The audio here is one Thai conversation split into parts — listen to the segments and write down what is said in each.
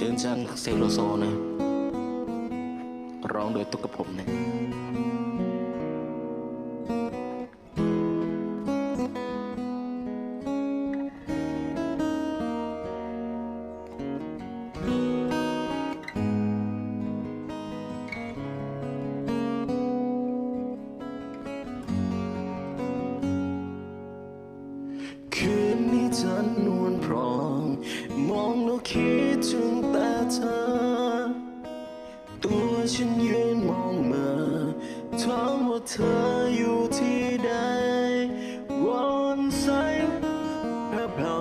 เกินจังเซโลโซนะร้องโดยตุ๊กกับผมนะคืนนี้จันนวลพรองมองแล้วคิดถึง ฉันยืนมองเมื่ถามว่าเธออยู่ที่ใดวอนสายแผ่วพรา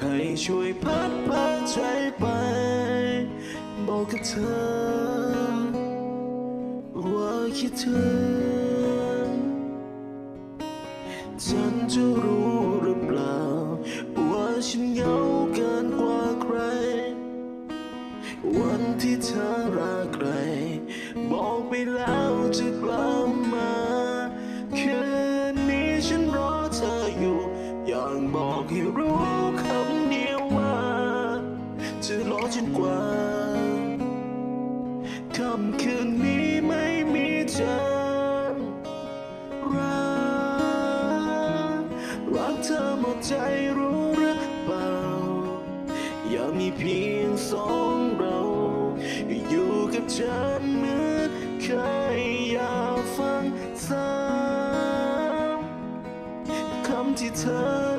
ให้ช่วยพัดพาใจไป บอกกับเธอ ว่าคิดถึงฉันจะรู้หรือเปล่า ว่าฉันเหงาเกินกว่าใคร วันที่เธอรักใคร แล้วจะกลับมาคืนนี้ฉันรอเธออยู่ อยากบอกให้รู้คำเดียวว่าจะรอจนกว่าค่ำคืนนี้ไม่มีเธอรักรักเธอหมดใจรู้หรือเปล่า อยากมีเพียงสองเรา อยู่กับฉัน ฟังซ้ำคำที่เธอ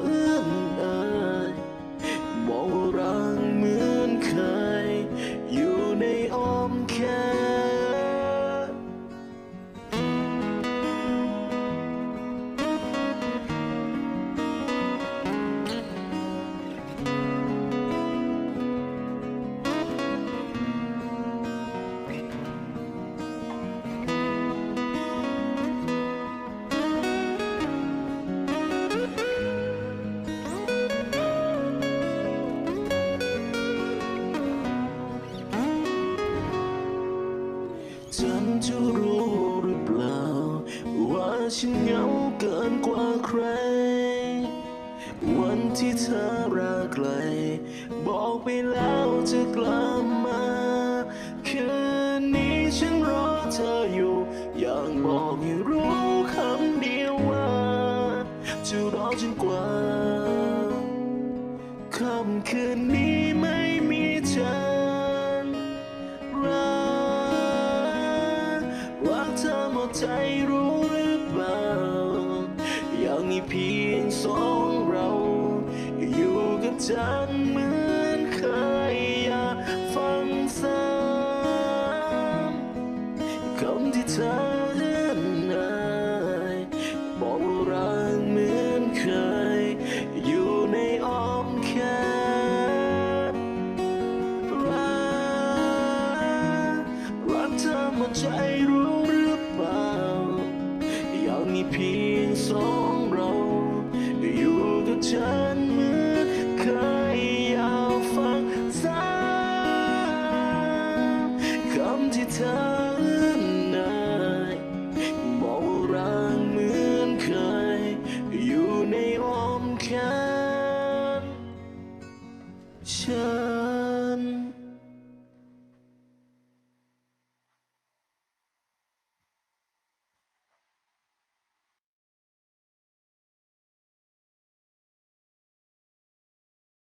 ฉันจะรู้หรือเปล่า ว่าฉันเหงาเกินกว่าใคร วันที่เธอรักใครบอกไปแล้วจะกลับมาคืนนี้ฉันรอเธออยู่ อยากบอกให้รู้คำเดียวว่าจะรอจนกว่าค่ำคืนนี้ไม่มีฉัน อหมดใจรู้หรือเปล่า อยากมีเพียงสองเรา อยู่กับฉันเมือ สองเราอยู่กับฉันเหมือนเคยอยากฟังซ้ำคำที่เธอเอื้อนายบอกว่ารักเหมือนเคย อยู่ในอ้อมแขนฉัน